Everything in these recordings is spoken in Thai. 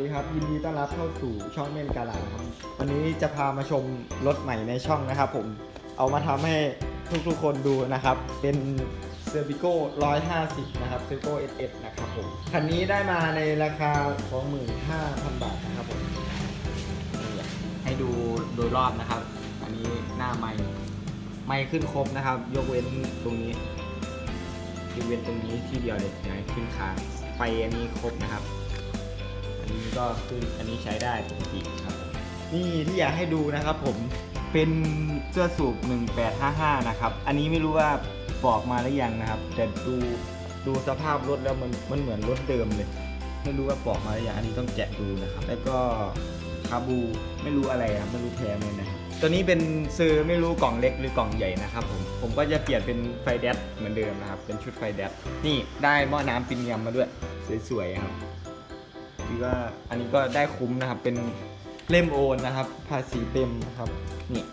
ดีครับ ยินดีต้อนรับเข้าสู่ช่องเม่นกาลาครับวันนี้จะพามาชมรถใหม่ในช่องนะครับผมเอามาทำให้ทุกๆคนดูนะครับ เป็นเซอร์ i ิโก้150 นะครับเซอร์ i โก้ SS นะครับผมคันนี้ได้มาในราคา 25,000 บาทนะครับผมให้ดูโดยรอบนะครับ อันนี้หน้าไม่ไม่ขึ้นครบนะครับ ยกเว้นตรงนี้ยกเว้นตรงนี้ที่เดียวเลยนะขึ้นค้างไฟอันนี้ครบนะครับ นี้ก็ขึ้นอันนี้ใช้ได้ปกติครับผมนี่ที่อยากให้ดูนะครับผมเป็นเสื้อสูบ 1855 นะครับ อันนี้ไม่รู้ว่าบอกมาหรือยังนะครับ แต่ดูดูสภาพรถแล้วมันมันเหมือนรถเดิมเลย ไม่รู้ว่าบอกมาหรือยังอันนี้ต้องแกะดูนะครับ แล้วก็คาบูไม่รู้อะไรอะไม่รู้แท้เลยนะตัวนี้เป็นซื้อไม่รู้กล่องเล็กหรือกล่องใหญ่นะครับผมผมก็จะเปลี่ยนเป็นไฟแดดเหมือนเดิมนะครับ เป็นชุดไฟแดดนี่ได้หม้อน้ำปินยำมาด้วย สวยๆครับ คือว่าอันนี้ก็ได้คุ้มนะครับ เป็นเล่มโอนนะครับ ภาษีเต็มนะครับนี่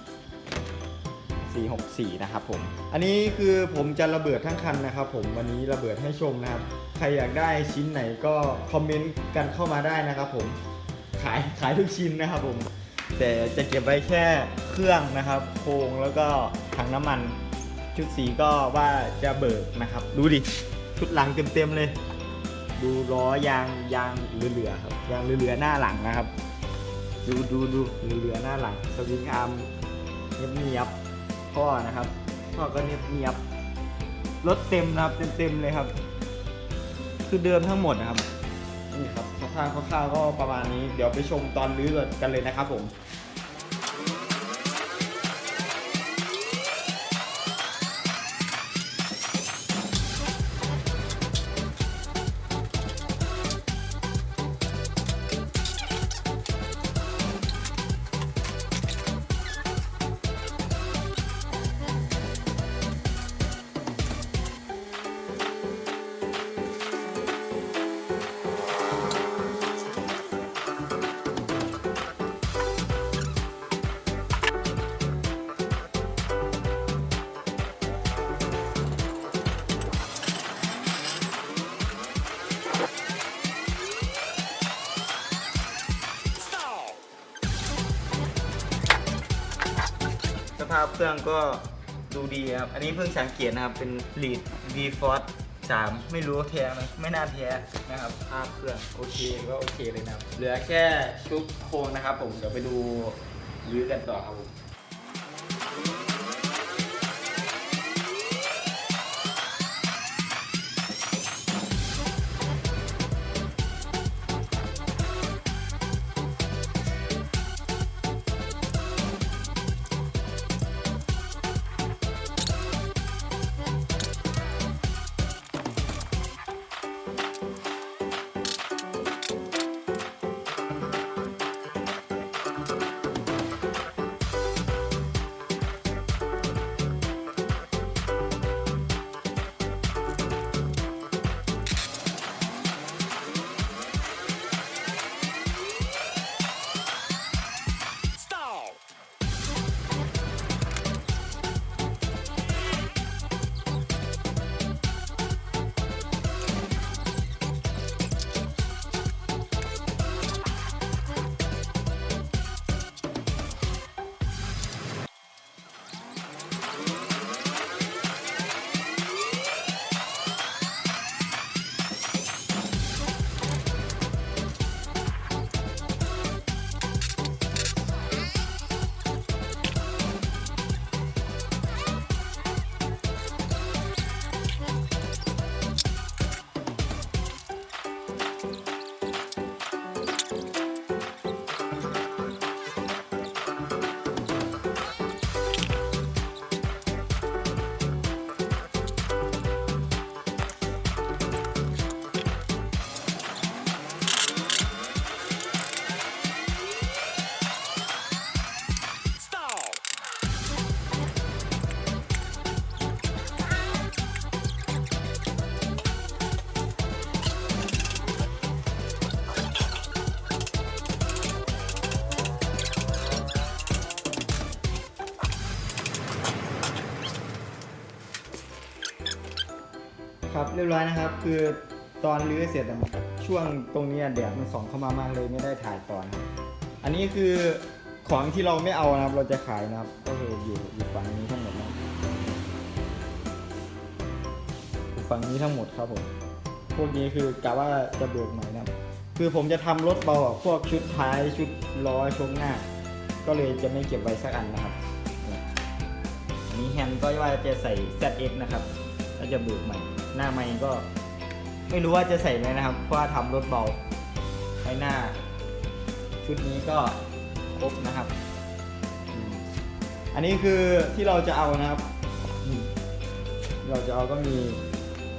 464 นะครับผม อันนี้คือผมจะระเบิดทั้งคันนะครับผม วันนี้ระเบิดให้ชมนะครับ ใครอยากได้ชิ้นไหนก็คอมเมนต์กันเข้ามาได้นะครับผม ขายขายทุกชิ้นนะครับผม แต่จะเก็บไว้แค่เครื่องนะครับ โครงแล้วก็ถังน้ำมัน ชุดสีก็ว่าจะเบิกนะครับ ดูดิ ชุดหลังเต็มๆเลย ดูล้อยางยางเหลือๆครับยางเหลือๆหน้าหลังนะครับ ดูดูดูเหลือๆหน้าหลังสวิงอาร์มเนียบเนียบพ่อนะครับพ่อก็เนียบเนียบรถเต็มนะครับเต็มๆเลยครับ คือเดิมทั้งหมดนะครับนี่ครับสภาพคร่าวๆก็ประมาณนี้ เดี๋ยวไปชมตอนรื้อกันเลยนะครับผมาพเครื่องก็ดูดีครับ อันนี้เพิ่งสังเกตนะครับ เป็น lead v force 3 ไม่รู้แท้ไหมไม่น่าแท้นะครับ ภาพเครื่องโอเคก็โอเคเลยนะครับ เหลือแค่ชุบโครงนะครับผม เดี๋ยวไปดูรื้อกันต่อครับผม ครับเรียบร้อยนะครับ คือตอนรื้อเสร็จอะช่วงตรงเนี้ยแดดมันส่องเข้ามามากเลยไม่ได้ถ่ายตอนครับอันนี้คือของที่เราไม่เอานะครับ เราจะขายนะครับ ก็คืออยู่อยู่ฝั่งนี้ทั้งหมดนะครับอยู่ฝั่งนี้ทั้งหมดครับผมพวกนี้คือกะว่าจะเบิกใหม่นะครับ คือผมจะทำรถเบาอะพวกชุดท้ายชุดล้อชงหน้า ก็เลยจะไม่เก็บไว้สักอันนะครับอันนี้แฮนด์ก็ว่าจะใส่ ZX นะครับก็จะเบิกใหม่ หน้าใหม่ก็ไม่รู้ว่าจะใส่ไหมนะครับ เพราะว่าทำรถเบาไว้หน้า ชุดนี้ก็ครบนะครับ อันนี้คือที่เราจะเอานะครับ เราจะเอาก็มี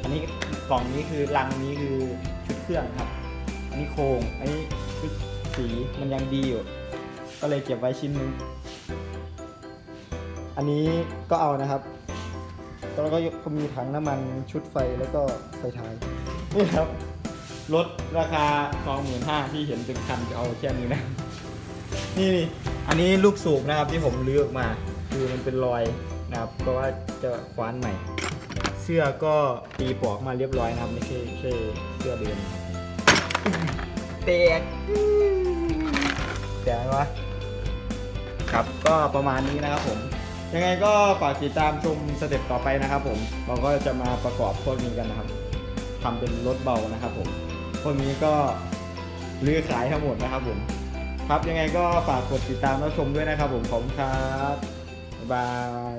อันนี้กล่องนี้คือลังนี้คือชุดเครื่องครับ อันนี้โครงอันนี้ชุดสีมันยังดีอยู่ ก็เลยเก็บไว้ชิ้นนึง อันนี้ก็เอานะครับ แล้วก็ก็มีถังน้ำมันชุดไฟแล้วก็ไฟท้ายนี่ครับรถราคา25,000ที่เห็นเป็นคันจะเอาแค่นี้นะนี่นี่อันนี้ลูกสูบนะครับที่ผมเลือกมา คือมันเป็นรอยนะครับก็ว่าจะคว้านใหม่ เสื้อก็ตีปลอกมาเรียบร้อยนะครับ ไม่ใช่ไม่ใช่เสื้อเดิมแตกแตกไหมวะครับก็ประมาณนี้นะครับผม ยังไงก็ฝากติดตามชมสเต็ปต่อไปนะครับผมเราก็จะมาประกอบพวกนี้กันนะครับทำเป็นรถเบานะครับผมพวกนี้ก็ลือขายทั้งหมดนะครับผม ครับยังไงก็ฝากกดติดตามและชมด้วยนะครับผมขอบคุณครับ บ๊ายบาย